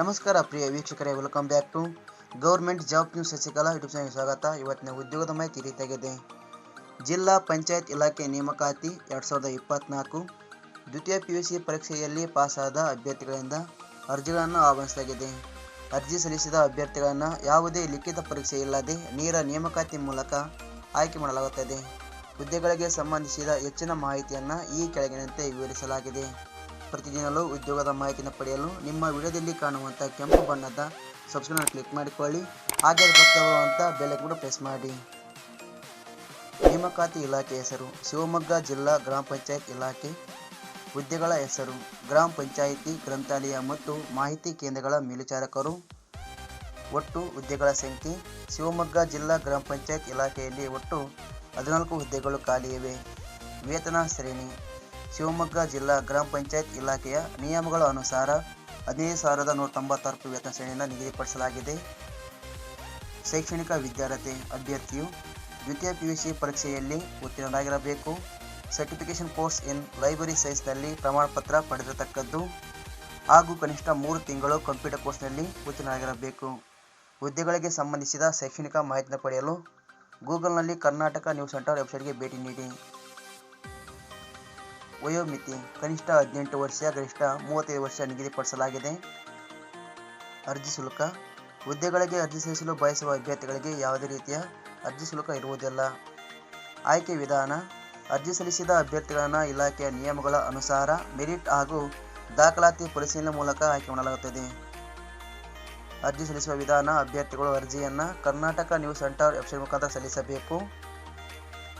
ನಮಸ್ಕಾರ ಪ್ರಿಯ ವೀಕ್ಷಕರೇ welcome back to government job news Shashikala YouTube channel ಸ್ವಾಗತ. ಇವತ್ತಿನ ಉದ್ಯೋಗದ ಮಾಹಿತಿ ರೀತಿಯಾಗಿದೆ ಜಿಲ್ಲಾ ಪಂಚಾಯತ್ ಇಲಾಖೆ ನೇಮಕಾತಿ ಎರಡು ಸಾವಿರದ ಇಪ್ಪತ್ತ್ನಾಲ್ಕು ದ್ವಿತೀಯ ಪಿ ಯು ಸಿ ಪರೀಕ್ಷೆಯಲ್ಲಿ ಪಾಸಾದ ಅಭ್ಯರ್ಥಿಗಳಿಂದ ಅರ್ಜಿಗಳನ್ನು ಆಹ್ವಾನಿಸಲಾಗಿದೆ. ಅರ್ಜಿ ಸಲ್ಲಿಸಿದ ಅಭ್ಯರ್ಥಿಗಳನ್ನು ಯಾವುದೇ ಲಿಖಿತ ಪರೀಕ್ಷೆ ಇಲ್ಲದೆ ನೇರ ನೇಮಕಾತಿ ಮೂಲಕ ಆಯ್ಕೆ ಮಾಡಲಾಗುತ್ತದೆ. ಹುದ್ದೆಗಳಿಗೆ ಸಂಬಂಧಿಸಿದ ಹೆಚ್ಚಿನ ಮಾಹಿತಿಯನ್ನು ಈ ಕೆಳಗಿನಂತೆ ವಿವರಿಸಲಾಗಿದೆ. ಪ್ರತಿದಿನಲೂ ಉದ್ಯೋಗದ ಮಾಹಿತಿಯನ್ನು ಪಡೆಯಲು ನಿಮ್ಮ ವಿಡಿಯೋದಲ್ಲಿ ಕಾಣುವಂಥ ಕೆಂಪು ಬಣ್ಣದ ಸಬ್ಸ್ಕ್ರೈಬ್ ಕ್ಲಿಕ್ ಮಾಡಿಕೊಳ್ಳಿ. ಹಾಗೆ ಬರ್ತಾ ಬೆಲೆ ಕೂಡ ಪ್ರೆಸ್ ಮಾಡಿ. ನೇಮಕಾತಿ ಇಲಾಖೆ ಹೆಸರು, ಶಿವಮೊಗ್ಗ ಜಿಲ್ಲಾ ಗ್ರಾಮ ಪಂಚಾಯತ್ ಇಲಾಖೆ ಹುದ್ದೆಗಳ ಹೆಸರು, ಗ್ರಾಮ ಪಂಚಾಯಿತಿ ಗ್ರಂಥಾಲಯ ಮತ್ತು ಮಾಹಿತಿ ಕೇಂದ್ರಗಳ ಮೇಲ್ವಿಚಾರಕರು. ಒಟ್ಟು ಹುದ್ದೆಗಳ ಸಂಖ್ಯೆ, ಶಿವಮೊಗ್ಗ ಜಿಲ್ಲಾ ಗ್ರಾಮ ಪಂಚಾಯತ್ ಇಲಾಖೆಯಲ್ಲಿ ಒಟ್ಟು ಹದಿನಾಲ್ಕು ಹುದ್ದೆಗಳು ಖಾಲಿ ಇವೆ. ವೇತನ ಶ್ರೇಣಿ ಶಿವಮೊಗ್ಗ ಜಿಲ್ಲಾ ಗ್ರಾಮ ಪಂಚಾಯತ್ ಇಲಾಖೆಯ ನಿಯಮಗಳ ಅನುಸಾರ ಹದಿನೈದು ಸಾವಿರದ ನೂರ ತೊಂಬತ್ತಾರು ರೂಪಾಯಿ ವೇತನ ಶ್ರೇಣಿಯನ್ನು ನಿಗದಿಪಡಿಸಲಾಗಿದೆ. ಶೈಕ್ಷಣಿಕ ವಿದ್ಯಾರ್ಥಿ ಅಭ್ಯರ್ಥಿಯು ದ್ವಿತೀಯ ಪಿ ಯು ಸಿ ಪರೀಕ್ಷೆಯಲ್ಲಿ ಉತ್ತೀರ್ಣರಾಗಿರಬೇಕು. ಸರ್ಟಿಫಿಕೇಷನ್ ಕೋರ್ಸ್ ಇನ್ ಲೈಬ್ರರಿ ಸೈನ್ಸ್ನಲ್ಲಿ ಪ್ರಮಾಣಪತ್ರ ಪಡೆದಿರತಕ್ಕದ್ದು ಹಾಗೂ ಕನಿಷ್ಠ ಮೂರು ತಿಂಗಳು ಕಂಪ್ಯೂಟರ್ ಕೋರ್ಸ್ನಲ್ಲಿ ಉತ್ತೀರ್ಣರಾಗಿರಬೇಕು. ಹುದ್ದೆಗಳಿಗೆ ಸಂಬಂಧಿಸಿದ ಶೈಕ್ಷಣಿಕ ಮಾಹಿತಿಯನ್ನು ಪಡೆಯಲು ಗೂಗಲ್ನಲ್ಲಿ ಕರ್ನಾಟಕ ನ್ಯೂಸ್ ಸೆಂಟರ್ ವೆಬ್ಸೈಟ್ಗೆ ಭೇಟಿ ನೀಡಿ. ವಯೋಮಿತಿ ಕನಿಷ್ಠ ಹದಿನೆಂಟು ವರ್ಷ, ಗರಿಷ್ಠ ಮೂವತ್ತೈದು ವರ್ಷ ನಿಗದಿಪಡಿಸಲಾಗಿದೆ. ಅರ್ಜಿ ಶುಲ್ಕ. ಹುದ್ದೆಗಳಿಗೆ ಅರ್ಜಿ ಸಲ್ಲಿಸಲು ಬಯಸುವ ಅಭ್ಯರ್ಥಿಗಳಿಗೆ ಯಾವುದೇ ರೀತಿಯ ಅರ್ಜಿ ಶುಲ್ಕ ಇರುವುದಿಲ್ಲ. ಆಯ್ಕೆ ವಿಧಾನ. ಅರ್ಜಿ ಸಲ್ಲಿಸಿದ ಅಭ್ಯರ್ಥಿಗಳನ್ನು ಇಲಾಖೆಯ ನಿಯಮಗಳ ಅನುಸಾರ ಮೆರಿಟ್ ಹಾಗೂ ದಾಖಲಾತಿ ಪರಿಶೀಲನೆ ಮೂಲಕ ಆಯ್ಕೆ ಮಾಡಲಾಗುತ್ತದೆ. ಅರ್ಜಿ ಸಲ್ಲಿಸುವ ವಿಧಾನ. ಅಭ್ಯರ್ಥಿಗಳು ಅರ್ಜಿಯನ್ನು ಕರ್ನಾಟಕ ನ್ಯೂಸ್ ಸೆಂಟರ್ ವೆಬ್ಸೈಟ್ ಮುಖಾಂತರ ಸಲ್ಲಿಸಬೇಕು.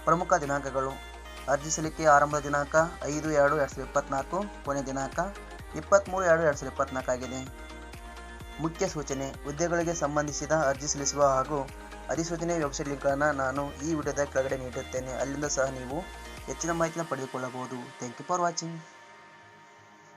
ಪ್ರಮುಖ ದಿನಾಂಕಗಳು. ಅರ್ಜಿ ಸಲ್ಲಿಕೆ ಆರಂಭ ದಿನಾಂಕ ಐದು ಎರಡು ಎರಡು ಸಾವಿರದ ಇಪ್ಪತ್ತ್ನಾಲ್ಕು ಕೊನೆ ದಿನಾಂಕ ಇಪ್ಪತ್ತ್ಮೂರು ಎರಡು ಎರಡು ಸಾವಿರದ ಇಪ್ಪತ್ತ್ನಾಲ್ಕು ಆಗಿದೆ. ಮುಖ್ಯ ಸೂಚನೆ, ಹುದ್ದೆಗಳಿಗೆ ಸಂಬಂಧಿಸಿದ ಅರ್ಜಿ ಸಲ್ಲಿಸುವ ಹಾಗೂ ಅಧಿಸೂಚನೆ ವೆಬ್ಸೈಟ್ ನಾನು ಈ ವಿಡಿಯೋದ ಕೆಳಗಡೆ ನೀಡುತ್ತೇನೆ ಅಲ್ಲಿಂದ ಸಹ ನೀವು ಹೆಚ್ಚಿನ ಮಾಹಿತಿಯನ್ನು ಪಡೆದುಕೊಳ್ಳಬಹುದು. Thank you for watching